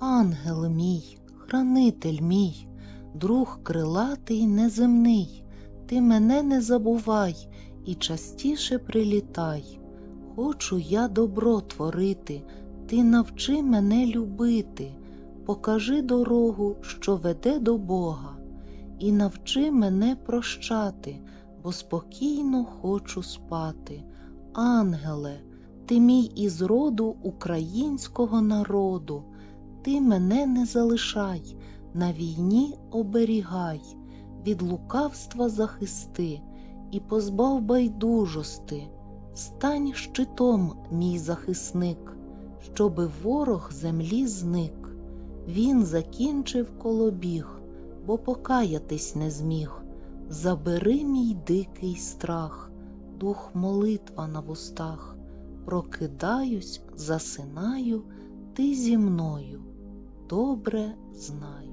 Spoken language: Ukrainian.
Ангел мій, хранитель мій, друг крилатий неземний, ти мене не забувай і частіше прилітай. Хочу я добро творити, ти навчи мене любити, покажи дорогу, що веде до Бога, і навчи мене прощати, бо спокійно хочу спати. Ангеле, ти мій із роду українського народу, ти мене не залишай, на війні оберігай, від лукавства захисти і позбав байдужости, стань щитом, мій захисник, щоби ворог землі зник. Він закінчив колобіг, бо покаятись не зміг. Забери мій дикий страх, дух молитва на вустах. Прокидаюсь, засинаю, ти зі мною, добре знаю.